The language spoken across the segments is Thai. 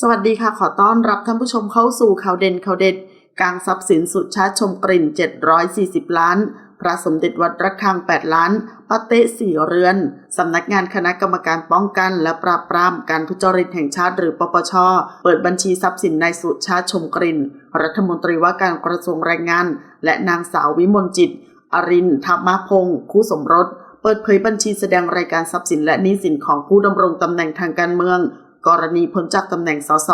สวัสดีค่ะ ขอต้อนรับท่านผู้ชมเข้าสู่ข่าวเด่นข่าวเด็ดกลางทรัพย์สินสุชาติชมกลิ่น 740 ล้าน พระสมเด็จวัดระฆัง 8 ล้านปาเต้สี่เรือน สำนักงานคณะกรรมการป้องกัน และปราบปรามการทุจริตแห่งชาติหรือปปช เปิดบัญชีทรัพย์สินนายสุชาติชมกลิ่น รัฐมนตรีว่าการกระทรวงแรงงาน และนางสาววิมลจิต อรินทมพงศ์คู่สมรสเปิดเผยบัญชีแสดงรายการทรัพย์สินและหนี้สินของผู้ดำรงตำแหน่งทางการเมือง กรณีพ้นจากตำแหน่งสส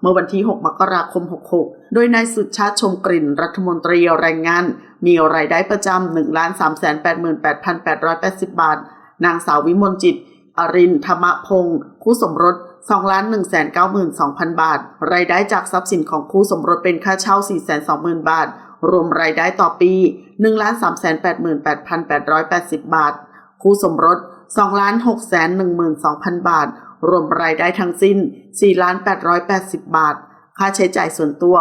เมื่อวันที่ 6 มกราคม 66 โดยนายสุดชาติชมกลิ่นรัฐมนตรีแรงงาน มีรายได้ประจำ1 3 8 8 8 8 8 0 บาท นางสาววิมลจิต อรินธรรมพงศ์คู่สมรส2 1 9 2 0 0 0 บาท รายได้จากทรัพย์สินของคู่สมรสเป็นค่าเช่า 4 2 0 0 0 0 บาท รวมรายได้ต่อปี1 3 8 8 8 8 8 0 บาท คู่สมรส2 6 1 2 0 0 0 บาท รวมรายได้ทั้งสิ้น 4 880 บาท ค่าใช้จ่ายส่วนตัว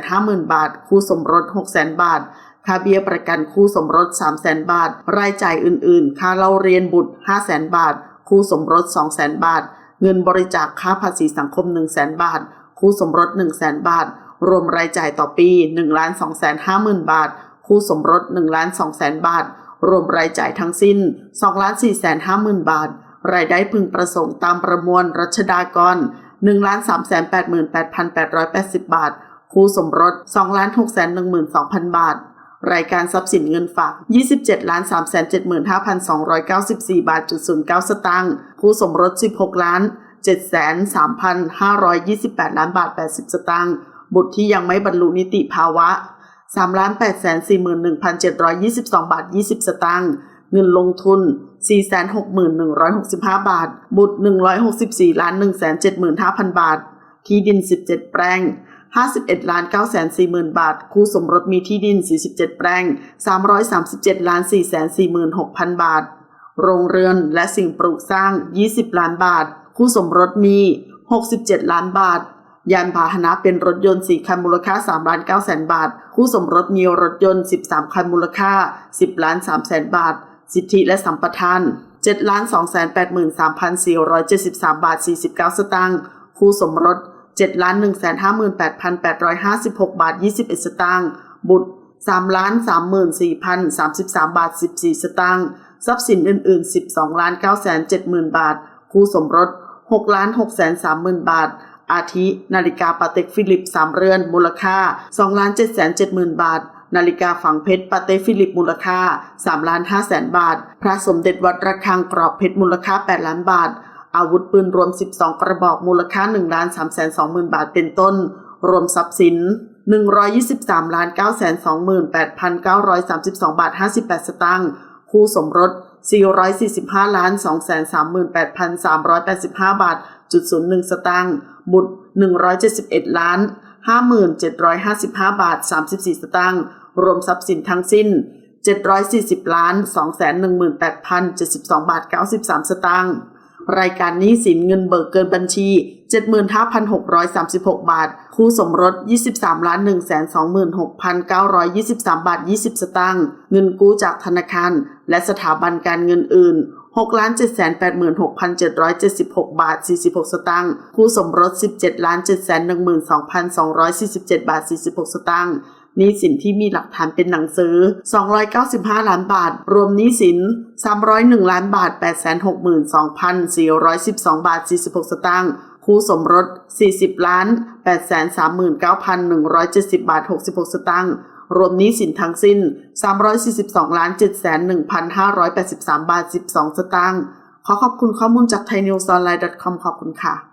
650,000 บาท คู่สมรส 600,000 บาท ค่าเบี้ยประกันคู่สมรส 300,000 บาท รายจ่ายอื่น ๆ ค่าเล่าเรียนบุตร 500,000 บาท คู่สมรส 200,000 บาท เงินบริจาคค่าภาษีสังคม 100,000 บาท คู่สมรส 100,000 บาท รวมรายจ่ายต่อปี 1 250,000 บาท คู่สมรส 1 200,000 บาท รวมรายจ่ายทั้งสิ้น 2 450,000 บาท รายได้พึงประสงค์ตามประมวลรัชดากร 1 3 8 8 8 8 8บาท คู่สมรส 2 6 1 2 0 0 0 บาท รายการทรัพย์สินเงินฝาก 27 3 7 5 2 9 4 บาทจุด09 สตางค์คู่สมรส 16 ล้าน 7 3 5 2 8 ล้านบาท 80 สตางค์บุตรที่ยังไม่บรรลุนิติภาวะ 3 8 4 1 7 2 2 บาท 20 สตางค์เงินลงทุน 461,165 บาท บุตร 164ล้าน175,000 บาท ที่ดิน 17 แปลง 51ล้าน9 4 0 0 0 บาท คู่สมรสมีที่ดิน 47 แปลง 337ล้าน446,000 บาท โรงเรือนและสิ่งปลูกสร้าง 20 ล้านบาท คู่สมรสมี 67 ล้านบาท ยานพาหนะเป็นรถยนต์4คันมูลค่า3ล้าน9แสนบาท คู่สมรสมีรถยนต์ 13 คันมูลค่า 10ล้าน3แสนบาท สิทธิและสัมปทาน 7 2 8 3 4 7 3 บาท 49 สตางค์คู่สมรส 7 1 5 8 8 5 6 บาท 21 สตางค์บุตร 3 3 4 0 33 บาท 14 สตางค์ทรัพย์สินอื่น ๆ 12 9 7 0 0 0บาท คู่สมรส 6 6 3 0 0 0 0 บาทอาทิ นาฬิกาปาเต็กฟิลิป 3 เรือน มูลค่า 2 7 7 0 0 0 0 บาท นาฬิกาฝังเพชรปาเต้ฟิลิปมูลค่า3ล้าน5แสนบาท พระสมเด็จวัดระฆังกรอบเพชรมูลค่า 8 ล้านบาท อาวุธปืนรวม 12 กระบอกมูลค่า1ล้าน3แสน2หมื่นบาทเป็นต้น รวมทรัพย์สิน 123ล้าน9แสน2หมื่น8,932 บาท 58 สตางค์คู่สมรส 445ล้าน2แสน38,385 บาทจุด01สตางค์บุตร 171 ล้าน 5755 บาท 34 สตางค์ รวมทรัพย์สินทั้งสิ้น 740ล้าน218,072 บาท 93 สตางค์รายการนี้สินเงินเบิกเกินบัญชี 75,636 บาท คู่สมรส 23ล้าน126,923 บาท 20 สตางค์เงินกู้จากธนาคาร และสถาบันการเงินอื่น6ล้าน786,776 บาท 46 สตางค์คู่สมรส 17ล้าน712,247 บาท 46 สตางค์ นี้สินที่มีหลักฐานเป็นหนังสือ 295 ล้านบาท รวมนี้สิน 301 ล้านบาท 862,412 บาท 46 สตางค์คู่สมรส 40 ล้าน 839,170 บาท 66 สตางค์รวมนี้สินทั้งสิ้น 342ล้าน7,1,583 บาท 12 สตางค์ขอขอบคุณข้อมูลจาก thainews online com ขอบคุณค่ะ